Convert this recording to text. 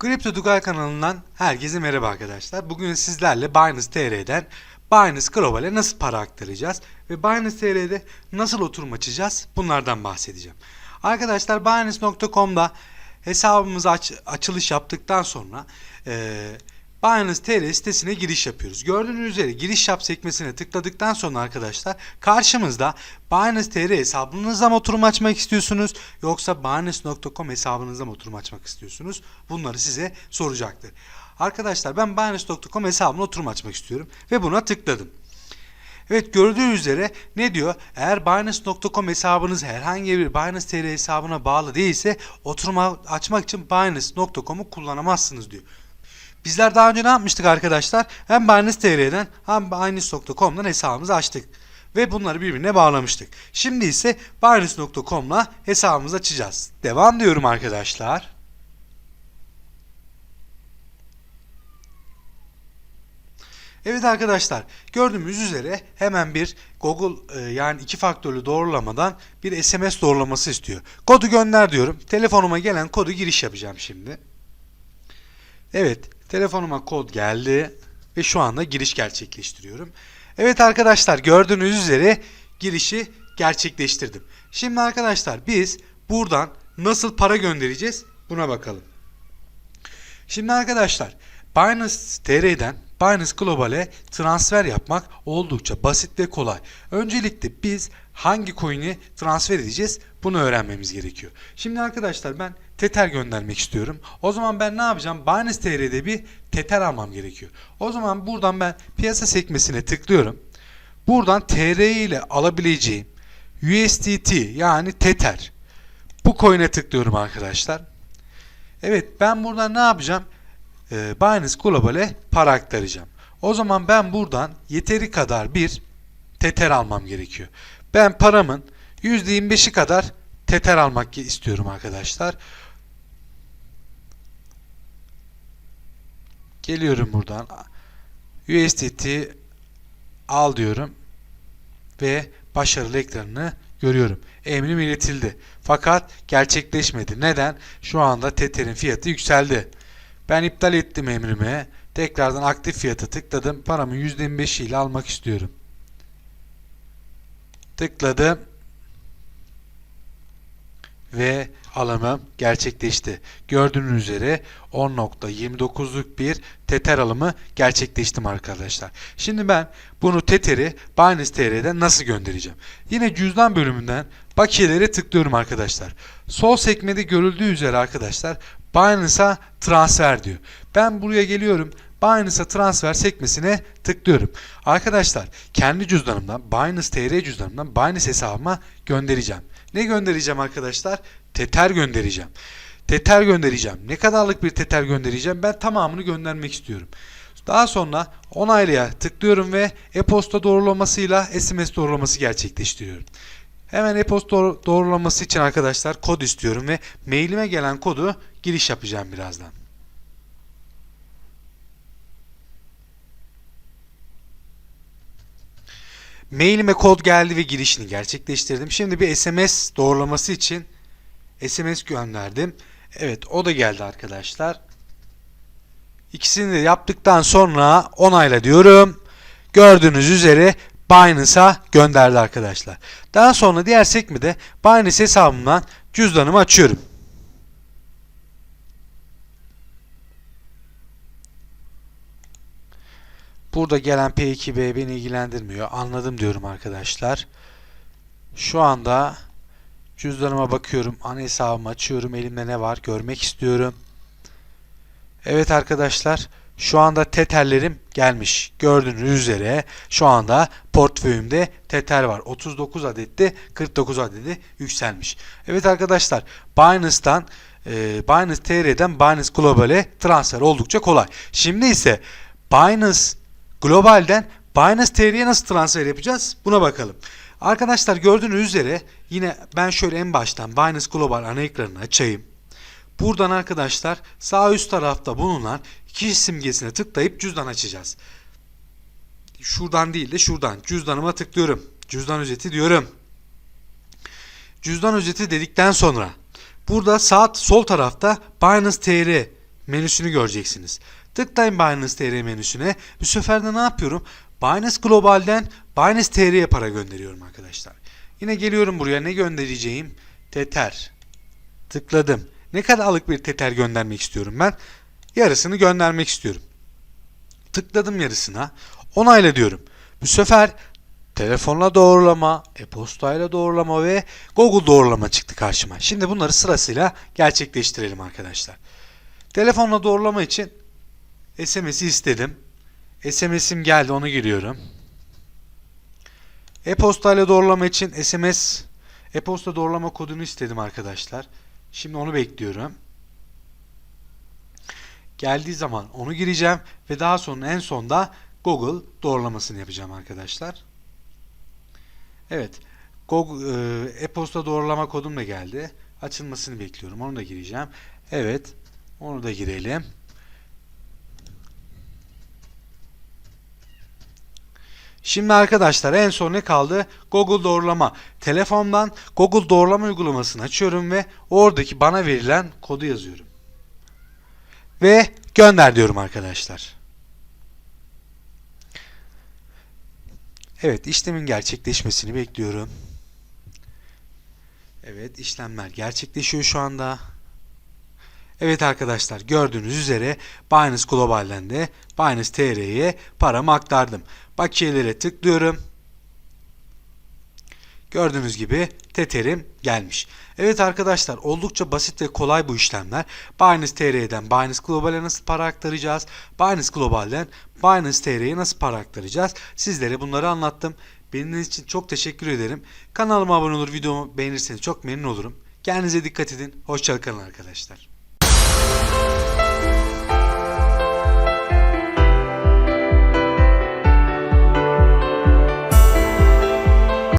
Kripto Tugay kanalından herkese merhaba arkadaşlar. Bugün sizlerle Binance TR'den Binance Global'e nasıl para aktaracağız ve Binance TR'de nasıl oturum açacağız bunlardan bahsedeceğim. Arkadaşlar Binance.com'da hesabımızı aç- açılış yaptıktan sonra eee Binance TR sitesine giriş yapıyoruz. Gördüğünüz üzere giriş yap sekmesine tıkladıktan sonra arkadaşlar karşımızda Binance TR hesabınızda mı oturum açmak istiyorsunuz yoksa Binance.com hesabınızda mı oturum açmak istiyorsunuz? Bunları size soracaktır. Arkadaşlar ben Binance.com hesabına oturum açmak istiyorum ve buna tıkladım. Evet gördüğünüz üzere ne diyor? Eğer Binance.com hesabınız herhangi bir Binance TR hesabına bağlı değilse oturum açmak için Binance.com'u kullanamazsınız diyor. Bizler daha önce ne yapmıştık arkadaşlar? Hem Binance TR'den hem Binance.com'dan hesabımızı açtık. Ve bunları birbirine bağlamıştık. Şimdi ise Binance.com'la hesabımızı açacağız. Devam diyorum arkadaşlar. Evet arkadaşlar gördüğümüz üzere hemen bir Google e, yani iki faktörlü doğrulamadan bir SMS doğrulaması istiyor. Kodu gönder diyorum. Telefonuma gelen kodu giriş yapacağım şimdi. Evet, telefonuma kod geldi ve şu anda giriş gerçekleştiriyorum. Evet arkadaşlar gördüğünüz üzere girişi gerçekleştirdim. Şimdi arkadaşlar biz buradan nasıl para göndereceğiz buna bakalım. Şimdi arkadaşlar Binance TR'den Binance Global'e transfer yapmak oldukça basit ve kolay. Öncelikle biz hangi coin'i transfer edeceğiz bunu öğrenmemiz gerekiyor. Şimdi arkadaşlar ben Tether göndermek istiyorum. O zaman ben ne yapacağım? Binance TR'de bir Tether almam gerekiyor. O zaman buradan ben piyasa sekmesine tıklıyorum. Buradan TR ile alabileceğim USDT yani Tether bu coin'e tıklıyorum arkadaşlar. Evet ben buradan ne yapacağım? Ee, Binance Global'e para aktaracağım. O zaman ben buradan yeteri kadar bir Tether almam gerekiyor. Ben paramın %25'i kadar Tether almak istiyorum arkadaşlar. Geliyorum buradan. USDT al diyorum. Ve başarılı ekranını görüyorum. Emrim iletildi. Fakat gerçekleşmedi. Neden? Şu anda Tether'in fiyatı yükseldi. Ben iptal ettim emrimi. Tekrardan aktif fiyata tıkladım. Paramı %25 ile almak istiyorum. Tıkladım. Ve alımım gerçekleşti. Gördüğünüz üzere 10.29'luk bir Tether alımı gerçekleştim arkadaşlar. Şimdi ben bunu Tether'i Binance TR'den nasıl göndereceğim? Yine cüzdan bölümünden bakiyelere tıklıyorum arkadaşlar. Sol sekmede görüldüğü üzere arkadaşlar Binance'a transfer diyor. Ben buraya geliyorum. Binance'a transfer sekmesine tıklıyorum. Arkadaşlar kendi cüzdanımdan Binance TR cüzdanımdan Binance hesabıma göndereceğim. Ne göndereceğim arkadaşlar? Tether göndereceğim. Tether göndereceğim. Ne kadarlık bir Tether göndereceğim? Ben tamamını göndermek istiyorum. Daha sonra onaylaya tıklıyorum ve e-posta doğrulamasıyla SMS doğrulaması gerçekleştiriyorum. Hemen e-posta doğrulaması için arkadaşlar kod istiyorum ve mailime gelen kodu giriş yapacağım birazdan. Mailime kod geldi ve girişini gerçekleştirdim. Şimdi bir SMS doğrulaması için SMS gönderdim. Evet o da geldi arkadaşlar. İkisini de yaptıktan sonra onayla diyorum. Gördüğünüz üzere Binance'a gönderdi arkadaşlar. Daha sonra diğer sekmede Binance hesabımdan cüzdanımı açıyorum. Burada gelen P2B beni ilgilendirmiyor. Anladım diyorum arkadaşlar. Şu anda cüzdanıma bakıyorum. Ana hesabımı açıyorum. Elimde ne var görmek istiyorum. Evet arkadaşlar. Şu anda Tether'lerim gelmiş. Gördüğünüz üzere şu anda portföyümde Tether var. 39 adette 49 adedi yükselmiş. Evet arkadaşlar Binance'dan e, Binance TR'den Binance Global'e transfer oldukça kolay. Şimdi ise Binance Global'den Binance TR'ye nasıl transfer yapacağız? Buna bakalım. Arkadaşlar gördüğünüz üzere yine ben şöyle en baştan Binance Global ana ekranını açayım. Buradan arkadaşlar sağ üst tarafta bulunan kişi simgesine tıklayıp cüzdan açacağız. Şuradan değil de şuradan cüzdanıma tıklıyorum. Cüzdan özeti diyorum. Cüzdan özeti dedikten sonra burada sağ sol tarafta Binance TR menüsünü göreceksiniz. Tıklayın Binance TR menüsüne. Bu sefer de ne yapıyorum? Binance Global'den Binance TR'ye para gönderiyorum arkadaşlar. Yine geliyorum buraya ne göndereceğim? Tether. Tıkladım. Ne kadarlık bir tether göndermek istiyorum ben? Yarısını göndermek istiyorum. Tıkladım yarısına. Onayla diyorum. Bu sefer telefonla doğrulama, e-postayla doğrulama ve Google doğrulama çıktı karşıma. Şimdi bunları sırasıyla gerçekleştirelim arkadaşlar. Telefonla doğrulama için SMS'i istedim. SMS'im geldi onu giriyorum. E-postayla doğrulama için SMS e-posta doğrulama kodunu istedim arkadaşlar. Şimdi onu bekliyorum. Geldiği zaman onu gireceğim ve daha sonra en sonda Google doğrulamasını yapacağım arkadaşlar. Evet. Google e, e-posta doğrulama kodum da geldi. Açılmasını bekliyorum. Onu da gireceğim. Evet. Onu da girelim. Şimdi arkadaşlar en son ne kaldı? Google doğrulama. Telefondan Google doğrulama uygulamasını açıyorum ve oradaki bana verilen kodu yazıyorum. Ve gönder diyorum arkadaşlar. Evet işlemin gerçekleşmesini bekliyorum. Evet işlemler gerçekleşiyor şu anda. Evet arkadaşlar gördüğünüz üzere Binance Global'den de Binance TR'ye paramı aktardım. Bakiyelere tıklıyorum. Gördüğünüz gibi Tether'im gelmiş. Evet arkadaşlar oldukça basit ve kolay bu işlemler. Binance TR'den Binance Global'e nasıl para aktaracağız? Binance Global'den Binance TR'ye nasıl para aktaracağız? Sizlere bunları anlattım. Benim için çok teşekkür ederim. Kanalıma abone olur, videomu beğenirseniz çok memnun olurum. Kendinize dikkat edin. Hoşçakalın arkadaşlar.